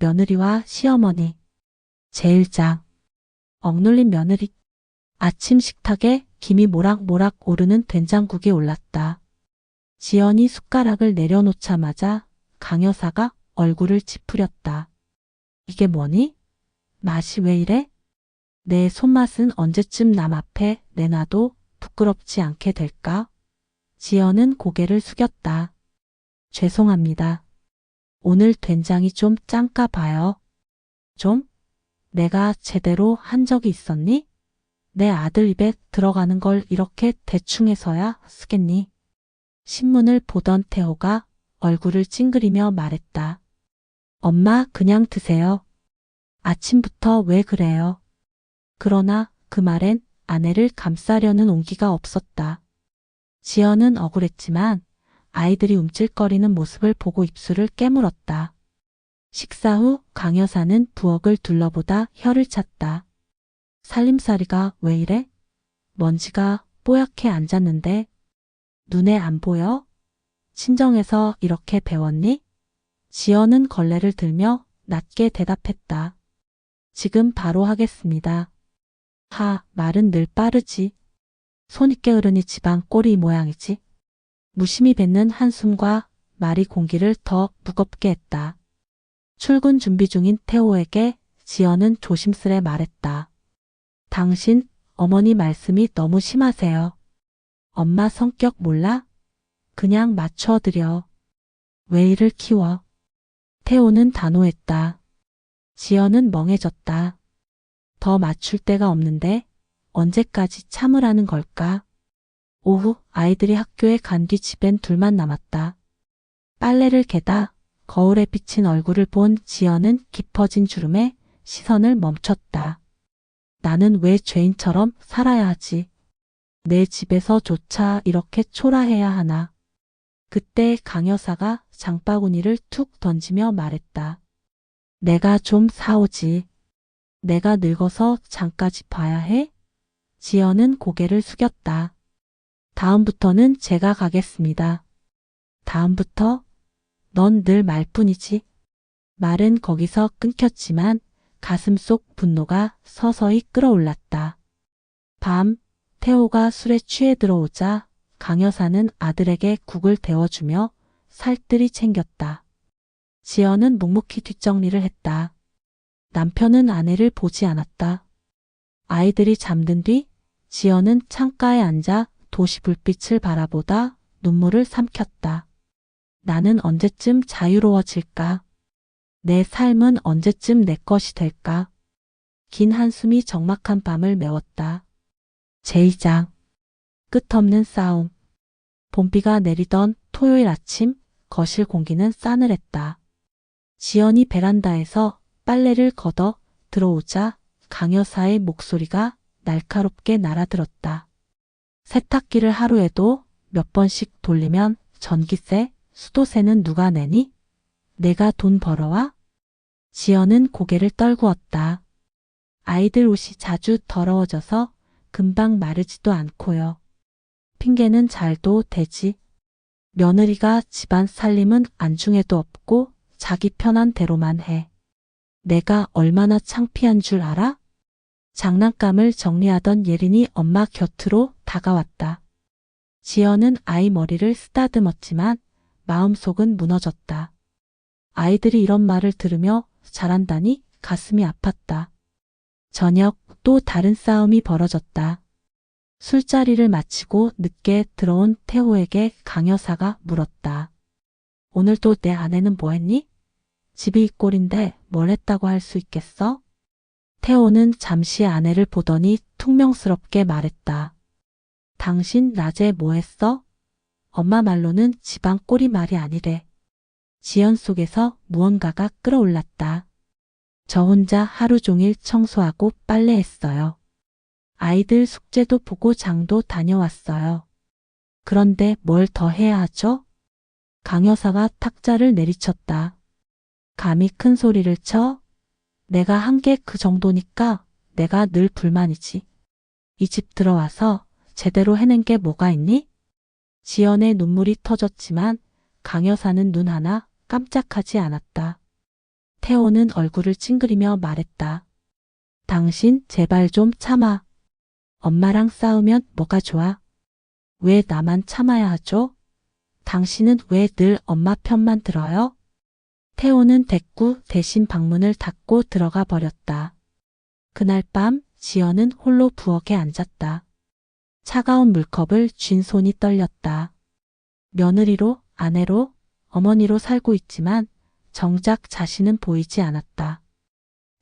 며느리와 시어머니. 제1장. 억눌린 며느리. 아침 식탁에 김이 모락모락 오르는 된장국이 올랐다. 지연이 숟가락을 내려놓자마자 강 여사가 얼굴을 찌푸렸다. 이게 뭐니? 맛이 왜 이래? 내 손맛은 언제쯤 남 앞에 내놔도 부끄럽지 않게 될까? 지연은 고개를 숙였다. 죄송합니다. 오늘 된장이 좀 짠가 봐요. 좀? 내가 제대로 한 적이 있었니? 내 아들 입에 들어가는 걸 이렇게 대충 해서야 쓰겠니? 신문을 보던 태호가 얼굴을 찡그리며 말했다. 엄마 그냥 드세요. 아침부터 왜 그래요? 그러나 그 말엔 아내를 감싸려는 온기가 없었다. 지연은 억울했지만 아이들이 움찔거리는 모습을 보고 입술을 깨물었다. 식사 후 강 여사는 부엌을 둘러보다 혀를 찼다. 살림살이가 왜 이래? 먼지가 뽀얗게 앉았는데 눈에 안 보여? 친정에서 이렇게 배웠니? 지연은 걸레를 들며 낮게 대답했다. 지금 바로 하겠습니다. 하, 말은 늘 빠르지. 손이 게으르니 집안 꼬리 모양이지. 무심히 뱉는 한숨과 말이 공기를 더 무겁게 했다. 출근 준비 중인 태호에게 지연은 조심스레 말했다. 당신 어머니 말씀이 너무 심하세요. 엄마 성격 몰라? 그냥 맞춰드려. 왜 이를 키워? 태호는 단호했다. 지연은 멍해졌다. 더 맞출 데가 없는데 언제까지 참으라는 걸까? 오후 아이들이 학교에 간 뒤 집엔 둘만 남았다. 빨래를 개다 거울에 비친 얼굴을 본 지연은 깊어진 주름에 시선을 멈췄다. 나는 왜 죄인처럼 살아야 하지? 내 집에서조차 이렇게 초라해야 하나? 그때 강 여사가 장바구니를 툭 던지며 말했다. 내가 좀 사오지. 내가 늙어서 장까지 봐야 해? 지연은 고개를 숙였다. 다음부터는 제가 가겠습니다. 다음부터? 넌 늘 말뿐이지. 말은 거기서 끊겼지만 가슴 속 분노가 서서히 끓어올랐다. 밤, 태호가 술에 취해 들어오자 강 여사는 아들에게 국을 데워주며 살뜰히 챙겼다. 지연은 묵묵히 뒷정리를 했다. 남편은 아내를 보지 않았다. 아이들이 잠든 뒤 지연은 창가에 앉아 도시 불빛을 바라보다 눈물을 삼켰다. 나는 언제쯤 자유로워질까? 내 삶은 언제쯤 내 것이 될까? 긴 한숨이 적막한 밤을 메웠다. 제2장. 끝없는 싸움. 봄비가 내리던 토요일 아침 거실 공기는 싸늘했다. 지연이 베란다에서 빨래를 걷어 들어오자 강여사의 목소리가 날카롭게 날아들었다. 세탁기를 하루에도 몇 번씩 돌리면 전기세, 수도세는 누가 내니? 내가 돈 벌어와? 지연은 고개를 떨구었다. 아이들 옷이 자주 더러워져서 금방 마르지도 않고요. 핑계는 잘도 되지. 며느리가 집안 살림은 안중에도 없고 자기 편한 대로만 해. 내가 얼마나 창피한 줄 알아? 장난감을 정리하던 예린이 엄마 곁으로 다가왔다. 지연은 아이 머리를 쓰다듬었지만 마음속은 무너졌다. 아이들이 이런 말을 들으며 자란다니 가슴이 아팠다. 저녁 또 다른 싸움이 벌어졌다. 술자리를 마치고 늦게 들어온 태호에게 강여사가 물었다. 오늘 또 내 아내는 뭐 했니? 집이 이 꼴인데 뭘 했다고 할 수 있겠어? 태호는 잠시 아내를 보더니 퉁명스럽게 말했다. 당신 낮에 뭐 했어? 엄마 말로는 집안 꼴이 말이 아니래. 지연 속에서 무언가가 끌어올랐다. 저 혼자 하루 종일 청소하고 빨래했어요. 아이들 숙제도 보고 장도 다녀왔어요. 그런데 뭘 더 해야 하죠? 강 여사가 탁자를 내리쳤다. 감히 큰 소리를 쳐? 내가 한 게 그 정도니까 내가 늘 불만이지. 이 집 들어와서 제대로 해낸 게 뭐가 있니? 지연의 눈물이 터졌지만 강 여사는 눈 하나 깜짝하지 않았다. 태호는 얼굴을 찡그리며 말했다. 당신 제발 좀 참아. 엄마랑 싸우면 뭐가 좋아? 왜 나만 참아야 하죠? 당신은 왜 늘 엄마 편만 들어요? 태호는 대꾸 대신 방문을 닫고 들어가 버렸다. 그날 밤 지연은 홀로 부엌에 앉았다. 차가운 물컵을 쥔 손이 떨렸다. 며느리로, 아내로, 어머니로 살고 있지만 정작 자신은 보이지 않았다.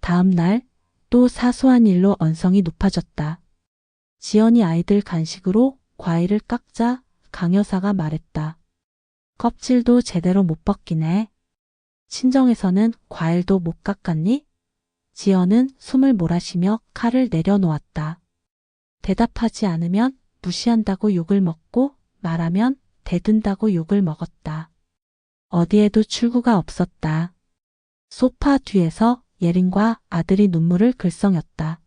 다음 날 또 사소한 일로 언성이 높아졌다. 지연이 아이들 간식으로 과일을 깎자 강 여사가 말했다. 껍질도 제대로 못 벗기네. 친정에서는 과일도 못 깎았니? 지연은 숨을 몰아쉬며 칼을 내려놓았다. 대답하지 않으면 무시한다고 욕을 먹고 말하면 대든다고 욕을 먹었다. 어디에도 출구가 없었다. 소파 뒤에서 예린과 아들이 눈물을 글썽였다.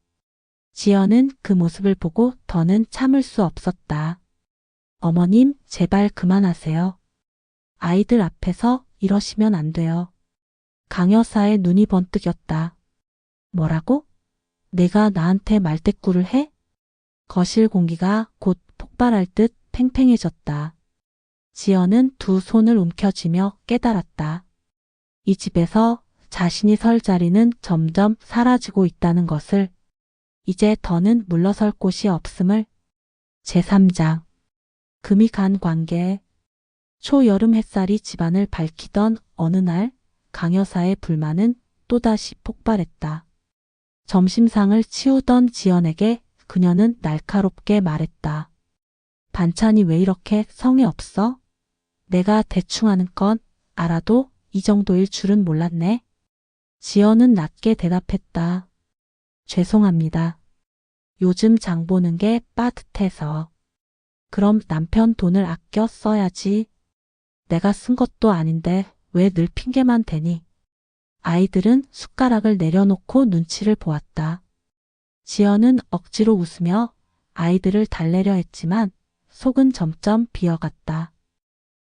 지연은 그 모습을 보고 더는 참을 수 없었다. 어머님, 제발 그만하세요. 아이들 앞에서 이러시면 안 돼요. 강 여사의 눈이 번뜩였다. 뭐라고? 내가 나한테 말대꾸를 해? 거실 공기가 곧 폭발할 듯 팽팽해졌다. 지연은 두 손을 움켜쥐며 깨달았다. 이 집에서 자신이 설 자리는 점점 사라지고 있다는 것을 이제 더는 물러설 곳이 없음을 제3장 금이 간 관계 초여름 햇살이 집안을 밝히던 어느 날 강여사의 불만은 또다시 폭발했다. 점심상을 치우던 지연에게 그녀는 날카롭게 말했다. 반찬이 왜 이렇게 성의 없어? 내가 대충 하는 건 알아도 이 정도일 줄은 몰랐네. 지연은 낮게 대답했다. 죄송합니다. 요즘 장 보는 게 빠듯해서. 그럼 남편 돈을 아껴 써야지. 내가 쓴 것도 아닌데 왜 늘 핑계만 대니? 아이들은 숟가락을 내려놓고 눈치를 보았다. 지연은 억지로 웃으며 아이들을 달래려 했지만 속은 점점 비어갔다.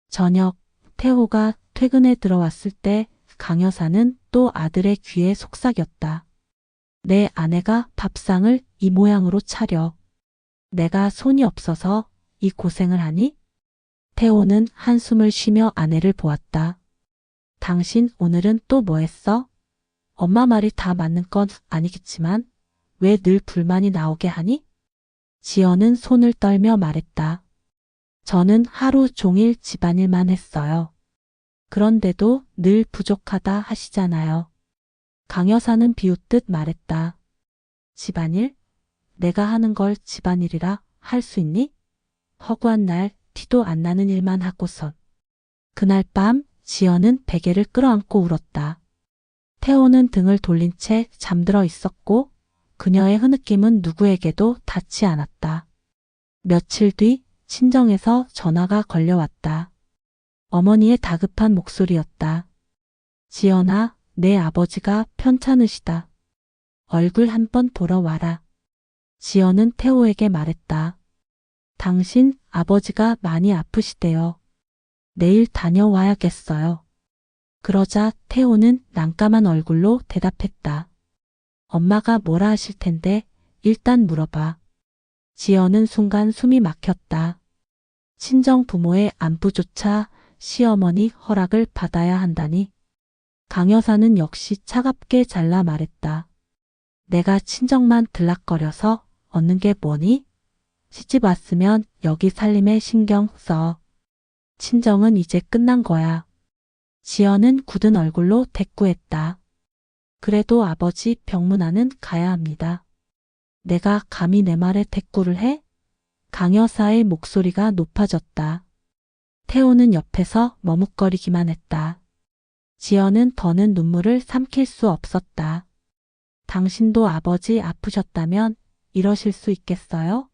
저녁, 태호가 퇴근에 들어왔을 때 강여사는 또 아들의 귀에 속삭였다. 내 아내가 밥상을 이 모양으로 차려. 내가 손이 없어서 이 고생을 하니? 태호는 한숨을 쉬며 아내를 보았다. 당신 오늘은 또 뭐 했어? 엄마 말이 다 맞는 건 아니겠지만 왜 늘 불만이 나오게 하니? 지연은 손을 떨며 말했다. 저는 하루 종일 집안일만 했어요. 그런데도 늘 부족하다 하시잖아요. 강 여사는 비웃듯 말했다. 집안일? 내가 하는 걸 집안일이라 할 수 있니? 허구한 날 티도 안 나는 일만 하고선. 그날 밤 지연은 베개를 끌어안고 울었다. 태호는 등을 돌린 채 잠들어 있었고 그녀의 흐느낌은 누구에게도 닿지 않았다. 며칠 뒤 친정에서 전화가 걸려왔다. 어머니의 다급한 목소리였다. 지연아, 내 아버지가 편찮으시다. 얼굴 한번 보러 와라. 지연은 태호에게 말했다. 당신 아버지가 많이 아프시대요. 내일 다녀와야겠어요. 그러자 태호는 난감한 얼굴로 대답했다. 엄마가 뭐라 하실 텐데 일단 물어봐. 지연은 순간 숨이 막혔다. 친정 부모의 안부조차 시어머니 허락을 받아야 한다니. 강 여사는 역시 차갑게 잘라 말했다. 내가 친정만 들락거려서 얻는 게 뭐니? 시집 왔으면 여기 살림에 신경 써. 친정은 이제 끝난 거야. 지연은 굳은 얼굴로 대꾸했다. 그래도 아버지 병문안은 가야 합니다. 내가 감히 내 말에 대꾸를 해? 강 여사의 목소리가 높아졌다. 태호는 옆에서 머뭇거리기만 했다. 지연은 더는 눈물을 삼킬 수 없었다. 당신도 아버지 아프셨다면 이러실 수 있겠어요?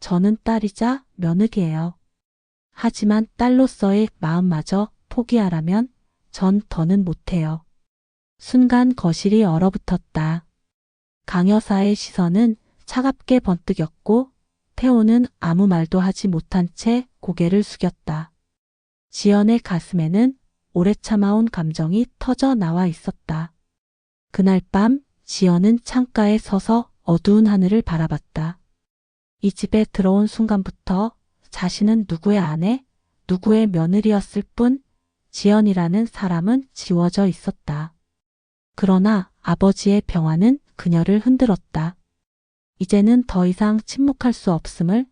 저는 딸이자 며느리예요. 하지만 딸로서의 마음마저 포기하라면 전 더는 못해요. 순간 거실이 얼어붙었다. 강 여사의 시선은 차갑게 번뜩였고 태호는 아무 말도 하지 못한 채 고개를 숙였다. 지연의 가슴에는 오래 참아온 감정이 터져 나와 있었다. 그날 밤 지연은 창가에 서서 어두운 하늘을 바라봤다. 이 집에 들어온 순간부터 자신은 누구의 아내, 누구의 며느리였을 뿐 지연이라는 사람은 지워져 있었다. 그러나 아버지의 병화는 그녀를 흔들었다. 이제는 더 이상 침묵할 수 없음을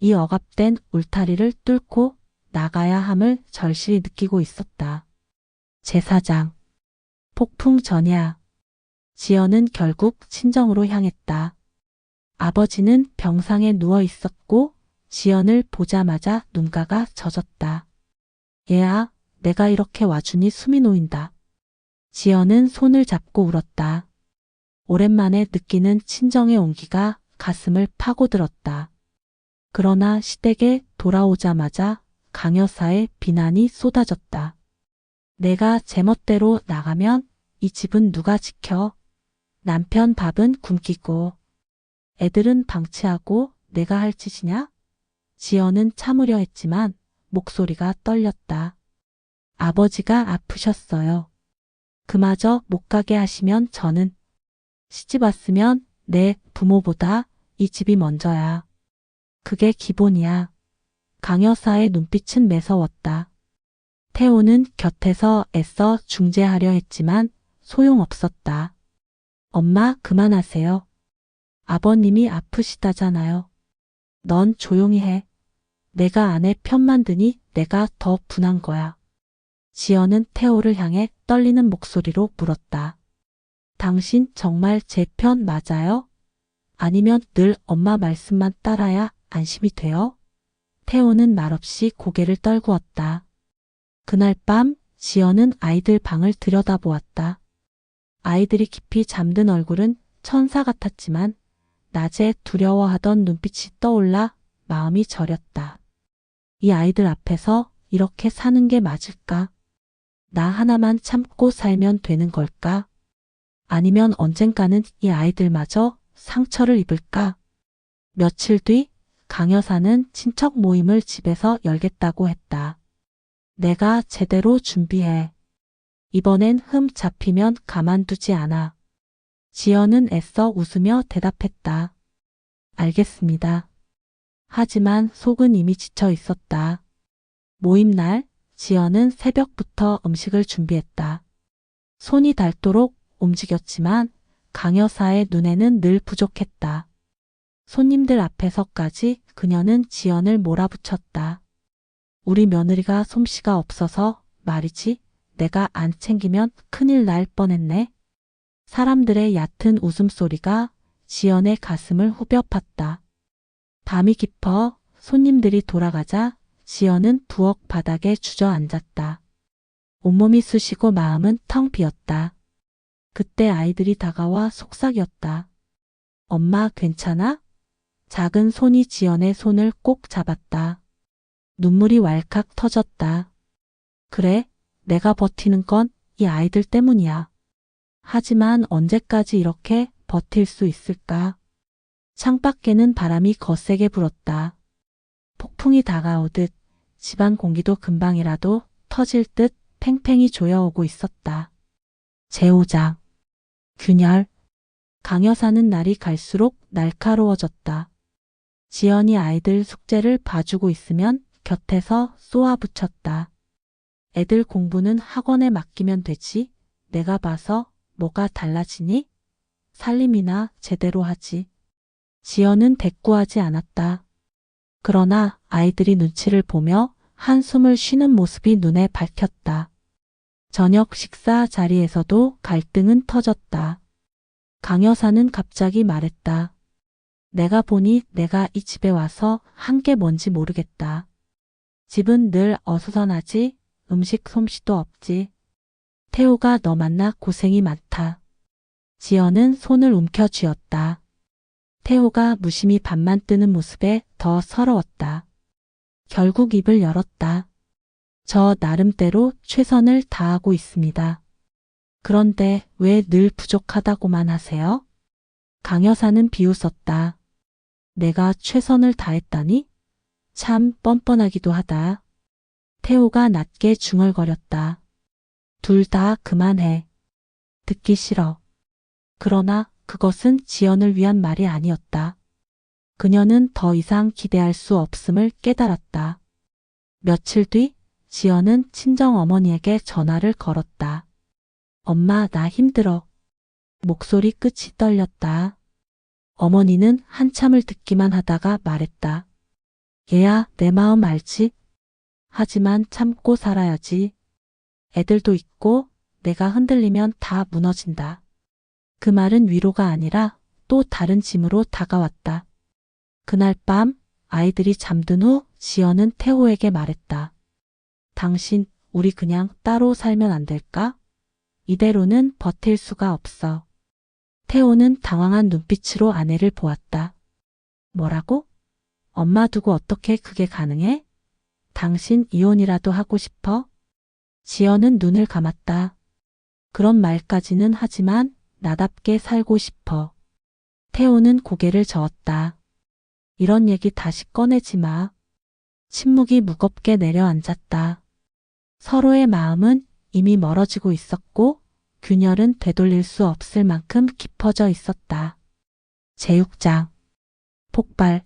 이 억압된 울타리를 뚫고 나가야 함을 절실히 느끼고 있었다. 제사장. 폭풍 전야. 지연은 결국 친정으로 향했다. 아버지는 병상에 누워 있었고 지연을 보자마자 눈가가 젖었다. 얘야, 내가 이렇게 와주니 숨이 놓인다. 지연은 손을 잡고 울었다. 오랜만에 느끼는 친정의 온기가 가슴을 파고들었다. 그러나 시댁에 돌아오자마자 강여사의 비난이 쏟아졌다. 내가 제멋대로 나가면 이 집은 누가 지켜? 남편 밥은 굶기고 애들은 방치하고 내가 할 짓이냐? 지연은 참으려 했지만 목소리가 떨렸다. 아버지가 아프셨어요. 그마저 못 가게 하시면 저는 시집 왔으면 내 부모보다 이 집이 먼저야. 그게 기본이야. 강여사의 눈빛은 매서웠다. 태호는 곁에서 애써 중재하려 했지만 소용없었다. 엄마 그만하세요. 아버님이 아프시다잖아요. 넌 조용히 해. 내가 아내 편만 드니 내가 더 분한 거야. 지연은 태호를 향해 떨리는 목소리로 물었다. 당신 정말 제 편 맞아요? 아니면 늘 엄마 말씀만 따라야 안심이 돼요? 태호는 말없이 고개를 떨구었다. 그날 밤 지연은 아이들 방을 들여다보았다. 아이들이 깊이 잠든 얼굴은 천사 같았지만 낮에 두려워하던 눈빛이 떠올라 마음이 저렸다. 이 아이들 앞에서 이렇게 사는 게 맞을까? 나 하나만 참고 살면 되는 걸까? 아니면 언젠가는 이 아이들마저 상처를 입을까? 며칠 뒤 강여사는 친척 모임을 집에서 열겠다고 했다. 내가 제대로 준비해. 이번엔 흠 잡히면 가만두지 않아. 지연은 애써 웃으며 대답했다. 알겠습니다. 하지만 속은 이미 지쳐 있었다. 모임 날 지연은 새벽부터 음식을 준비했다. 손이 닳도록 움직였지만 강 여사의 눈에는 늘 부족했다. 손님들 앞에서까지 그녀는 지연을 몰아붙였다. 우리 며느리가 솜씨가 없어서 말이지 내가 안 챙기면 큰일 날 뻔했네. 사람들의 얕은 웃음소리가 지연의 가슴을 후벼 팠다. 밤이 깊어 손님들이 돌아가자 지연은 부엌 바닥에 주저앉았다. 온몸이 쑤시고 마음은 텅 비었다. 그때 아이들이 다가와 속삭였다. 엄마 괜찮아? 작은 손이 지연의 손을 꼭 잡았다. 눈물이 왈칵 터졌다. 그래, 내가 버티는 건 이 아이들 때문이야. 하지만 언제까지 이렇게 버틸 수 있을까? 창밖에는 바람이 거세게 불었다. 폭풍이 다가오듯 집안 공기도 금방이라도 터질 듯 팽팽히 조여오고 있었다. 제오장, 균열, 강여사는 날이 갈수록 날카로워졌다. 지연이 아이들 숙제를 봐주고 있으면 곁에서 쏘아붙였다. 애들 공부는 학원에 맡기면 되지. 내가 봐서 뭐가 달라지니? 살림이나 제대로 하지. 지연은 대꾸하지 않았다. 그러나 아이들이 눈치를 보며 한숨을 쉬는 모습이 눈에 밝혔다. 저녁 식사 자리에서도 갈등은 터졌다. 강 여사는 갑자기 말했다. 내가 보니 내가 이 집에 와서 한 게 뭔지 모르겠다. 집은 늘 어수선하지 음식 솜씨도 없지. 태호가 너 만나 고생이 많다. 지연은 손을 움켜 쥐었다. 태호가 무심히 밥만 뜨는 모습에 더 서러웠다. 결국 입을 열었다. 저 나름대로 최선을 다하고 있습니다. 그런데 왜 늘 부족하다고만 하세요? 강 여사는 비웃었다. 내가 최선을 다했다니? 참 뻔뻔하기도 하다. 태호가 낮게 중얼거렸다. 둘 다 그만해. 듣기 싫어. 그러나 그것은 지연을 위한 말이 아니었다. 그녀는 더 이상 기대할 수 없음을 깨달았다. 며칠 뒤 지연은 친정 어머니에게 전화를 걸었다. 엄마, 나 힘들어. 목소리 끝이 떨렸다. 어머니는 한참을 듣기만 하다가 말했다. 얘야, 내 마음 알지? 하지만 참고 살아야지. 애들도 있고 내가 흔들리면 다 무너진다. 그 말은 위로가 아니라 또 다른 짐으로 다가왔다. 그날 밤 아이들이 잠든 후 지연은 태호에게 말했다. 당신, 우리 그냥 따로 살면 안 될까? 이대로는 버틸 수가 없어. 태호는 당황한 눈빛으로 아내를 보았다. 뭐라고? 엄마 두고 어떻게 그게 가능해? 당신 이혼이라도 하고 싶어? 지연은 눈을 감았다. 그런 말까지는 하지만 나답게 살고 싶어. 태호는 고개를 저었다. 이런 얘기 다시 꺼내지 마. 침묵이 무겁게 내려앉았다. 서로의 마음은 이미 멀어지고 있었고 균열은 되돌릴 수 없을 만큼 깊어져 있었다. 제육장. 폭발.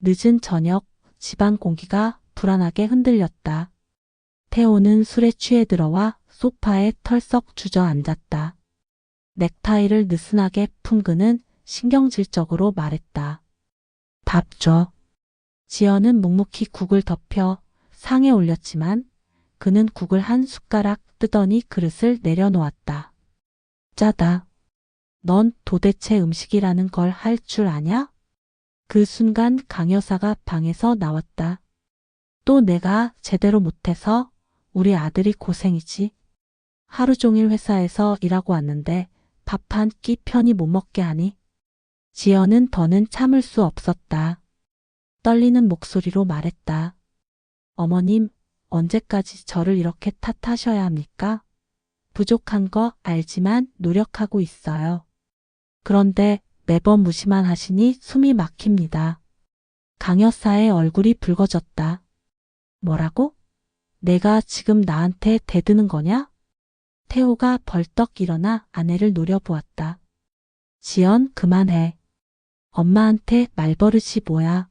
늦은 저녁 집안 공기가 불안하게 흔들렸다. 태호는 술에 취해 들어와 소파에 털썩 주저앉았다. 넥타이를 느슨하게 푼 그는 신경질적으로 말했다. 밥 줘. 지연은 묵묵히 국을 덮여 상에 올렸지만 그는 국을 한 숟가락 뜨더니 그릇을 내려놓았다. 짜다. 넌 도대체 음식이라는 걸 할 줄 아냐? 그 순간 강 여사가 방에서 나왔다. 또 내가 제대로 못해서 우리 아들이 고생이지. 하루 종일 회사에서 일하고 왔는데 밥 한 끼 편히 못 먹게 하니. 지연은 더는 참을 수 없었다. 떨리는 목소리로 말했다. 어머님, 언제까지 저를 이렇게 탓하셔야 합니까? 부족한 거 알지만 노력하고 있어요. 그런데 매번 무시만 하시니 숨이 막힙니다. 강 여사의 얼굴이 붉어졌다. 뭐라고? 내가 지금 나한테 대드는 거냐? 태호가 벌떡 일어나 아내를 노려보았다. 지연, 그만해. 엄마한테 말버릇이 뭐야?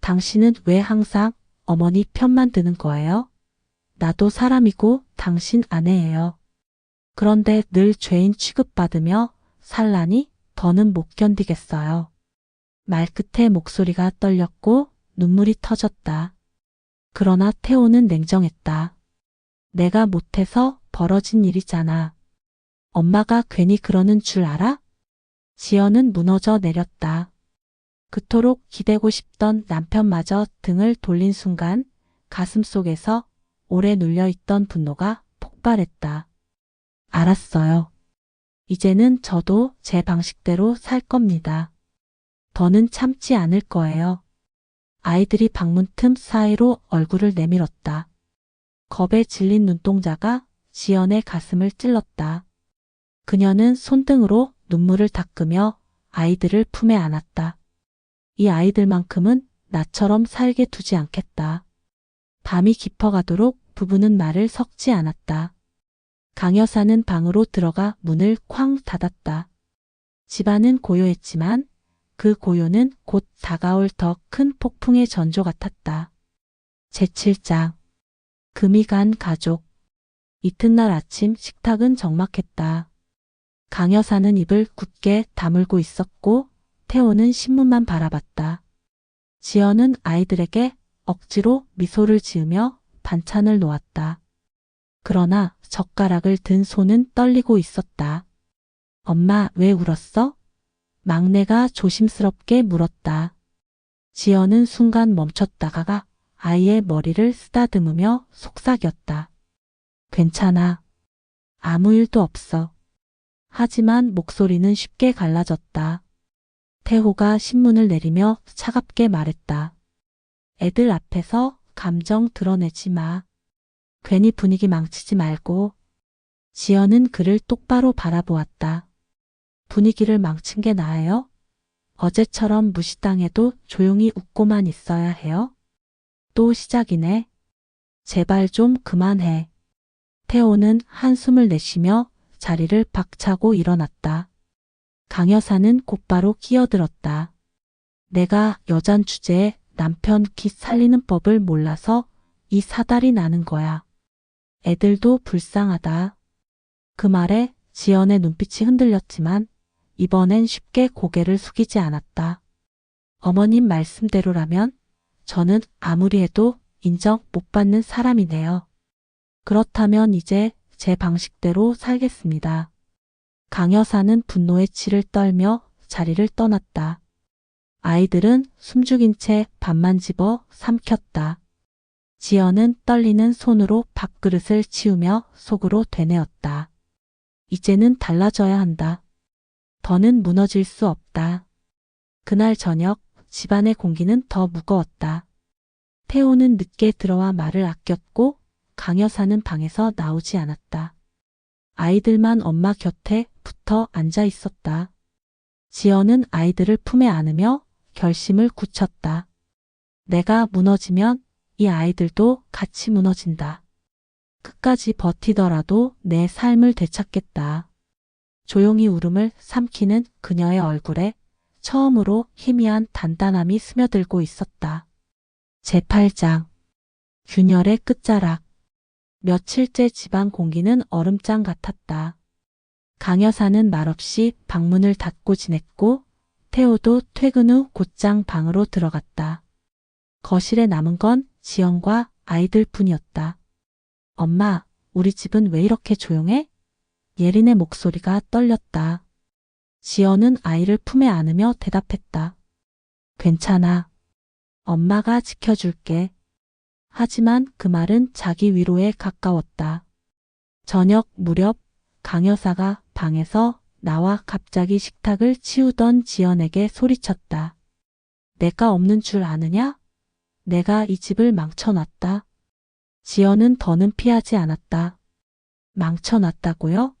당신은 왜 항상 어머니 편만 드는 거예요? 나도 사람이고 당신 아내예요. 그런데 늘 죄인 취급받으며 살라니 더는 못 견디겠어요. 말끝에 목소리가 떨렸고 눈물이 터졌다. 그러나 태호는 냉정했다. 내가 못해서 벌어진 일이잖아. 엄마가 괜히 그러는 줄 알아? 지연은 무너져 내렸다. 그토록 기대고 싶던 남편마저 등을 돌린 순간 가슴 속에서 오래 눌려있던 분노가 폭발했다. 알았어요. 이제는 저도 제 방식대로 살 겁니다. 더는 참지 않을 거예요. 아이들이 방문 틈 사이로 얼굴을 내밀었다. 겁에 질린 눈동자가 지연의 가슴을 찔렀다. 그녀는 손등으로 눈물을 닦으며 아이들을 품에 안았다. 이 아이들만큼은 나처럼 살게 두지 않겠다. 밤이 깊어가도록 부부는 말을 섞지 않았다. 강 여사는 방으로 들어가 문을 쾅 닫았다. 집안은 고요했지만 그 고요는 곧 다가올 더 큰 폭풍의 전조 같았다. 제7장 금이 간 가족 이튿날 아침 식탁은 적막했다. 강 여사는 입을 굳게 다물고 있었고 태호는 신문만 바라봤다. 지연은 아이들에게 억지로 미소를 지으며 반찬을 놓았다. 그러나 젓가락을 든 손은 떨리고 있었다. 엄마, 왜 울었어? 막내가 조심스럽게 물었다. 지연은 순간 멈췄다가가 아이의 머리를 쓰다듬으며 속삭였다. 괜찮아. 아무 일도 없어. 하지만 목소리는 쉽게 갈라졌다. 태호가 신문을 내리며 차갑게 말했다. 애들 앞에서 감정 드러내지 마. 괜히 분위기 망치지 말고. 지연은 그를 똑바로 바라보았다. 분위기를 망친 게 나아요? 어제처럼 무시당해도 조용히 웃고만 있어야 해요? 또 시작이네. 제발 좀 그만해. 태호는 한숨을 내쉬며 자리를 박차고 일어났다. 강 여사는 곧바로 끼어들었다. 내가 여잔 주제에 남편 기 살리는 법을 몰라서 이 사달이 나는 거야. 애들도 불쌍하다. 그 말에 지연의 눈빛이 흔들렸지만 이번엔 쉽게 고개를 숙이지 않았다. 어머님 말씀대로라면 저는 아무리 해도 인정 못 받는 사람이네요. 그렇다면 이제 제 방식대로 살겠습니다. 강 여사는 분노의 치를 떨며 자리를 떠났다. 아이들은 숨죽인 채 밥만 집어 삼켰다. 지연은 떨리는 손으로 밥그릇을 치우며 속으로 되뇌었다. 이제는 달라져야 한다. 더는 무너질 수 없다. 그날 저녁 집안의 공기는 더 무거웠다. 태호는 늦게 들어와 말을 아꼈고 강 여사는 방에서 나오지 않았다. 아이들만 엄마 곁에 붙어 앉아 있었다. 지연은 아이들을 품에 안으며 결심을 굳혔다. 내가 무너지면 이 아이들도 같이 무너진다. 끝까지 버티더라도 내 삶을 되찾겠다. 조용히 울음을 삼키는 그녀의 얼굴에 처음으로 희미한 단단함이 스며들고 있었다. 제8장 균열의 끝자락 며칠째 집안 공기는 얼음장 같았다. 강 여사는 말없이 방문을 닫고 지냈고 태호도 퇴근 후 곧장 방으로 들어갔다. 거실에 남은 건 지연과 아이들 뿐이었다. 엄마, 우리 집은 왜 이렇게 조용해? 예린의 목소리가 떨렸다. 지연은 아이를 품에 안으며 대답했다. 괜찮아. 엄마가 지켜줄게. 하지만 그 말은 자기 위로에 가까웠다. 저녁 무렵 강 여사가 방에서 나와 갑자기 식탁을 치우던 지연에게 소리쳤다. 내가 없는 줄 아느냐? 내가 이 집을 망쳐놨다. 지연은 더는 피하지 않았다. 망쳐놨다고요?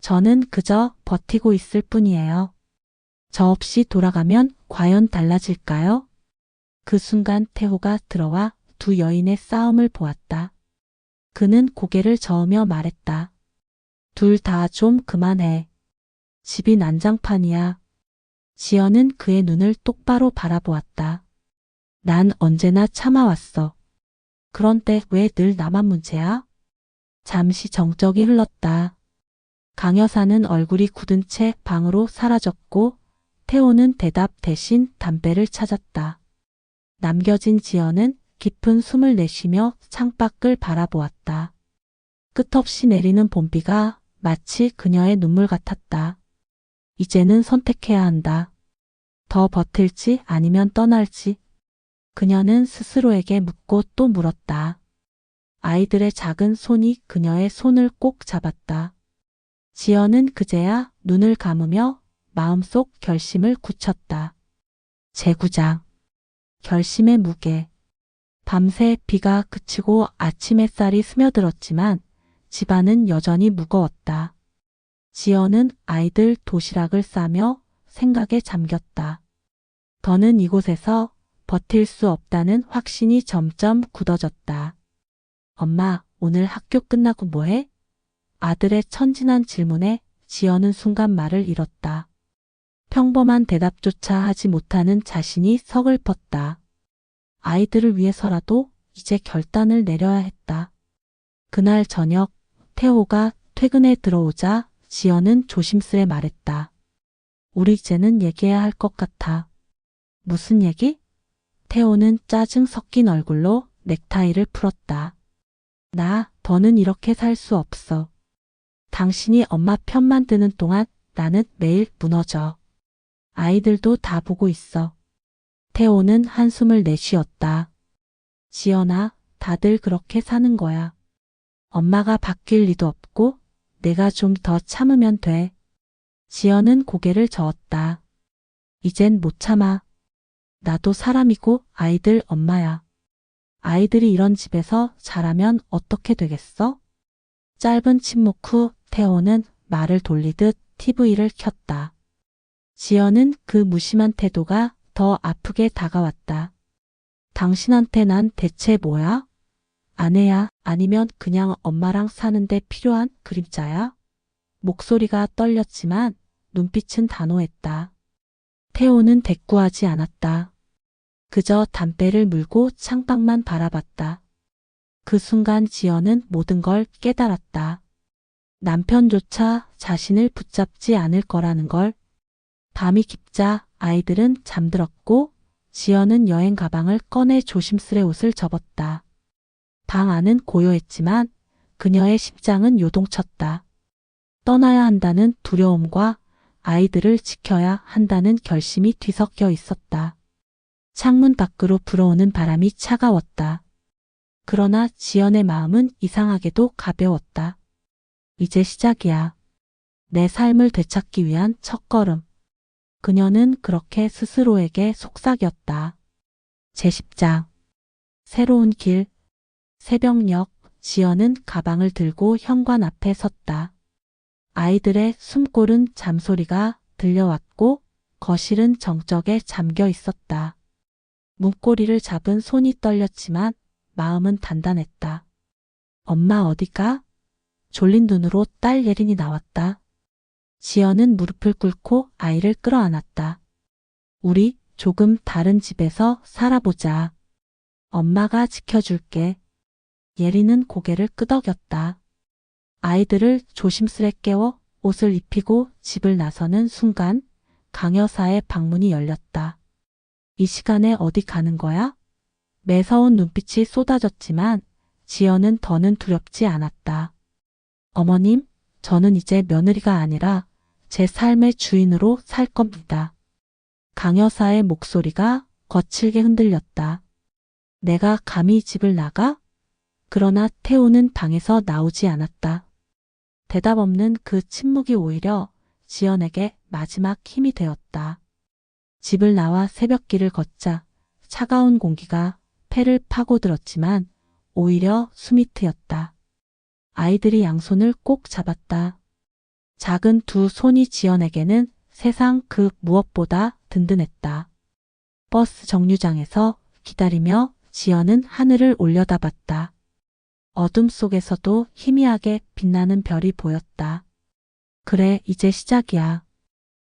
저는 그저 버티고 있을 뿐이에요. 저 없이 돌아가면 과연 달라질까요? 그 순간 태호가 들어와 두 여인의 싸움을 보았다. 그는 고개를 저으며 말했다. 둘 다 좀 그만해. 집이 난장판이야. 지연은 그의 눈을 똑바로 바라보았다. 난 언제나 참아왔어. 그런데 왜 늘 나만 문제야? 잠시 정적이 흘렀다. 강 여사는 얼굴이 굳은 채 방으로 사라졌고 태호는 대답 대신 담배를 찾았다. 남겨진 지연은 깊은 숨을 내쉬며 창밖을 바라보았다. 끝없이 내리는 봄비가 마치 그녀의 눈물 같았다. 이제는 선택해야 한다. 더 버틸지 아니면 떠날지. 그녀는 스스로에게 묻고 또 물었다. 아이들의 작은 손이 그녀의 손을 꼭 잡았다. 지연은 그제야 눈을 감으며 마음속 결심을 굳혔다. 제구장. 결심의 무게. 밤새 비가 그치고 아침 햇살이 스며들었지만 집안은 여전히 무거웠다. 지연은 아이들 도시락을 싸며 생각에 잠겼다. 더는 이곳에서 버틸 수 없다는 확신이 점점 굳어졌다. 엄마, 오늘 학교 끝나고 뭐해? 아들의 천진한 질문에 지연은 순간 말을 잃었다. 평범한 대답조차 하지 못하는 자신이 서글펐다. 아이들을 위해서라도 이제 결단을 내려야 했다. 그날 저녁 태호가 퇴근에 들어오자 지연은 조심스레 말했다. 우리 이제는 얘기해야 할 것 같아. 무슨 얘기? 태호는 짜증 섞인 얼굴로 넥타이를 풀었다. 나 더는 이렇게 살 수 없어. 당신이 엄마 편만 드는 동안 나는 매일 무너져. 아이들도 다 보고 있어. 태호는 한숨을 내쉬었다. 지연아, 다들 그렇게 사는 거야. 엄마가 바뀔 리도 없고 내가 좀 더 참으면 돼. 지연은 고개를 저었다. 이젠 못 참아. 나도 사람이고 아이들 엄마야. 아이들이 이런 집에서 자라면 어떻게 되겠어? 짧은 침묵 후 태호는 말을 돌리듯 TV를 켰다. 지연은 그 무심한 태도가 더 아프게 다가왔다. 당신한테 난 대체 뭐야? 아내야? 아니면 그냥 엄마랑 사는데 필요한 그림자야? 목소리가 떨렸지만 눈빛은 단호했다. 태호는 대꾸하지 않았다. 그저 담배를 물고 창밖만 바라봤다. 그 순간 지연은 모든 걸 깨달았다. 남편조차 자신을 붙잡지 않을 거라는 걸. 밤이 깊자 아이들은 잠들었고 지연은 여행 가방을 꺼내 조심스레 옷을 접었다. 방 안은 고요했지만 그녀의 심장은 요동쳤다. 떠나야 한다는 두려움과 아이들을 지켜야 한다는 결심이 뒤섞여 있었다. 창문 밖으로 불어오는 바람이 차가웠다. 그러나 지연의 마음은 이상하게도 가벼웠다. 이제 시작이야. 내 삶을 되찾기 위한 첫걸음. 그녀는 그렇게 스스로에게 속삭였다. 제10장. 새로운 길. 새벽녘, 지연은 가방을 들고 현관 앞에 섰다. 아이들의 숨고른 잠소리가 들려왔고 거실은 정적에 잠겨 있었다. 문고리를 잡은 손이 떨렸지만 마음은 단단했다. 엄마 어디가? 졸린 눈으로 딸 예린이 나왔다. 지연은 무릎을 꿇고 아이를 끌어안았다. 우리 조금 다른 집에서 살아보자. 엄마가 지켜줄게. 예린은 고개를 끄덕였다. 아이들을 조심스레 깨워 옷을 입히고 집을 나서는 순간 강여사의 방문이 열렸다. 이 시간에 어디 가는 거야? 매서운 눈빛이 쏟아졌지만 지연은 더는 두렵지 않았다. 어머님, 저는 이제 며느리가 아니라 제 삶의 주인으로 살 겁니다. 강여사의 목소리가 거칠게 흔들렸다. 내가 감히 집을 나가? 그러나 태호는 방에서 나오지 않았다. 대답 없는 그 침묵이 오히려 지연에게 마지막 힘이 되었다. 집을 나와 새벽길을 걷자 차가운 공기가 폐를 파고들었지만 오히려 숨이 트였다. 아이들이 양손을 꼭 잡았다. 작은 두 손이 지연에게는 세상 그 무엇보다 든든했다. 버스 정류장에서 기다리며 지연은 하늘을 올려다봤다. 어둠 속에서도 희미하게 빛나는 별이 보였다. 그래, 이제 시작이야.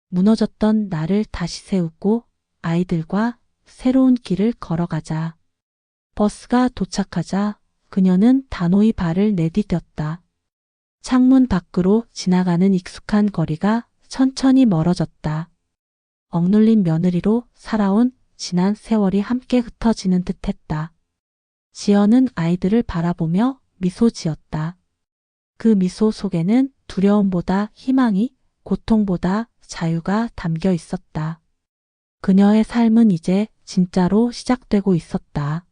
무너졌던 나를 다시 세우고 아이들과 새로운 길을 걸어가자. 버스가 도착하자 그녀는 단호히 발을 내디뎠다. 창문 밖으로 지나가는 익숙한 거리가 천천히 멀어졌다. 억눌린 며느리로 살아온 지난 세월이 함께 흩어지는 듯 했다. 지연은 아이들을 바라보며 미소 지었다. 그 미소 속에는 두려움보다 희망이, 고통보다 자유가 담겨 있었다. 그녀의 삶은 이제 진짜로 시작되고 있었다.